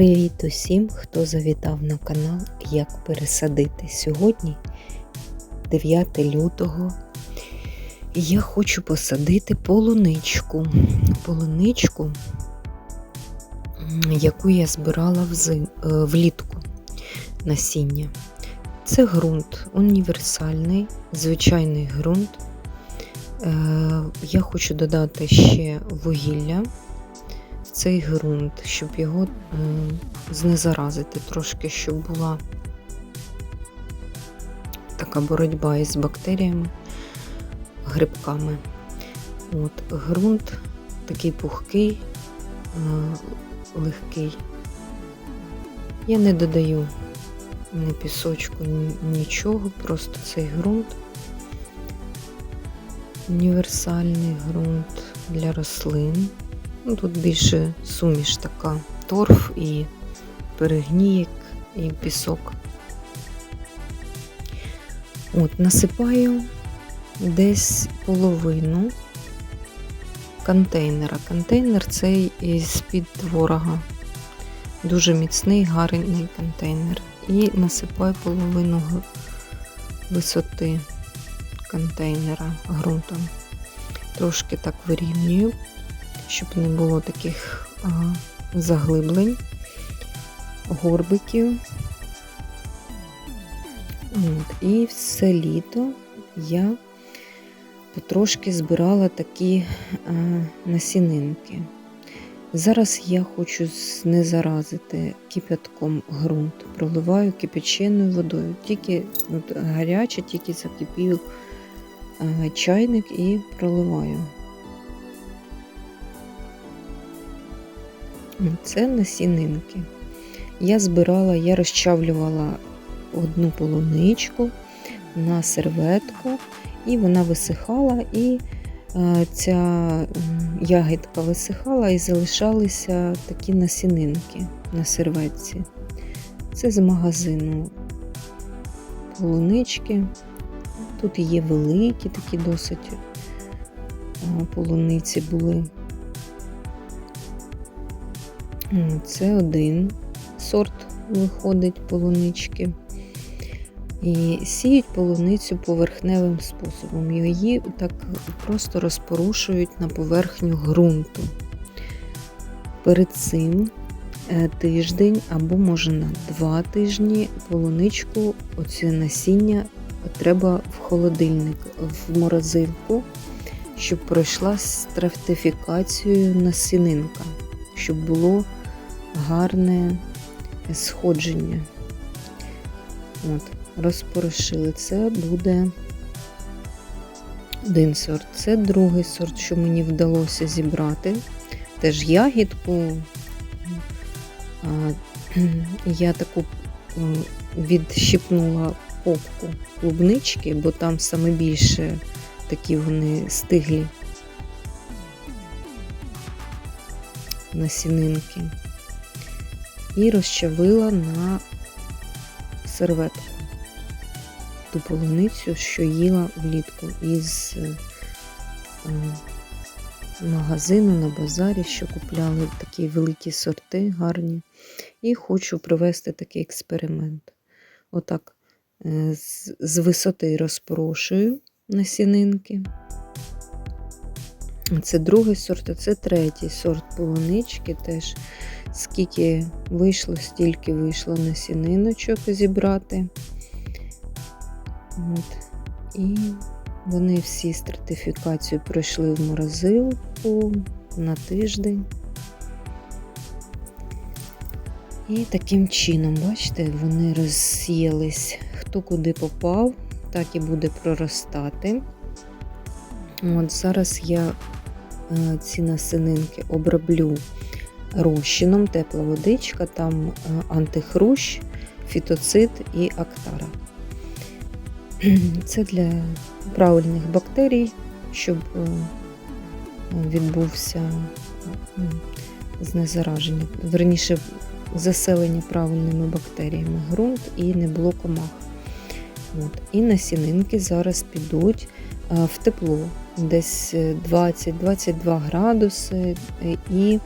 Привіт усім, хто завітав на канал Як пересадити. Сьогодні 9 лютого. Я хочу посадити полуничку. Полуничку, яку я збирала е, влітку насіння. Це ґрунт універсальний, звичайний ґрунт. Е, Я хочу додати ще вугілля цей ґрунт, щоб його е, знезаразити трошки, щоб була така боротьба із бактеріями, грибками. От, ґрунт такий пухкий, е, легкий. Я не додаю ні пісочку, нічого, просто цей ґрунт. Універсальний ґрунт для рослин. Ну, тут більше суміш така торф і перегнієк і пісок. От, насипаю десь половину контейнера. Контейнер цей із-під творога. Дуже міцний, гарний контейнер. І насипаю половину висоти контейнера ґрунтом. Трошки так вирівнюю щоб не було таких заглиблень, горбиків. От, І все літо я потрошки збирала такі а, насінинки. Зараз я хочу знезаразити кипятком ґрунт, проливаю кипяченою водою. Тільки от, гаряче, тільки закипів чайник і проливаю. Це насінинки. Я збирала, я розчавлювала одну полуничку на серветку, і вона висихала, і е, ця ягідка висихала і залишалися такі насінинки на серветці. Це з магазину полунички. Тут є великі, такі досить е, полуниці були. Це один сорт виходить полунички. І сіють полуницю поверхневим способом. Її так просто розпорушують на поверхню ґрунту. Перед цим е, тиждень або може на два тижні полуничку, оце насіння треба в холодильник, в морозилку, щоб пройшла стратифікацію насінинка, щоб було гарне сходження. От, розпорошили. Це буде один сорт. Це другий сорт, що мені вдалося зібрати. Теж ягідку. Я таку відщипнула попку клубнички, бо там саме більше такі вони стиглі насінинки і розчавила на серветку ту полуницю, що їла влітку із е, е, магазину на базарі, що купляли такі великі сорти гарні. І хочу провести такий експеримент. Отак е, з, висоти розпорошую насінинки. Це другий сорт, а це третій сорт полунички теж. Скільки вийшло, стільки вийшло насіниночок зібрати. От. І вони всі стратифікацію пройшли в морозилку на тиждень. І таким чином, бачите, вони розсіялись, хто куди попав, так і буде проростати. От Зараз я е, ці насининки оброблю розчином, тепла водичка, там е, антихрущ, фітоцид і актара. Це для правильних бактерій, щоб е, відбувся знезараження, верніше заселення правильними бактеріями ґрунт і не було комах. От. І насінинки зараз підуть е, в тепло, десь 20-22 градуси, і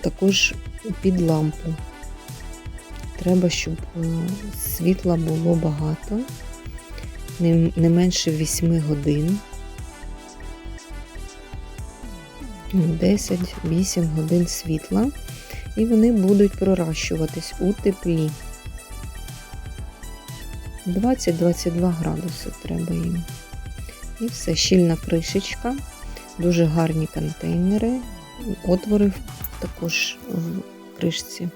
також під лампу. Треба, щоб е, світла було багато, не, менше 8 годин. 10-8 годин світла, і вони будуть проращуватись у теплі. 20-22 градуси треба їм. І все, щільна кришечка, дуже гарні контейнери, отвори також в кришці.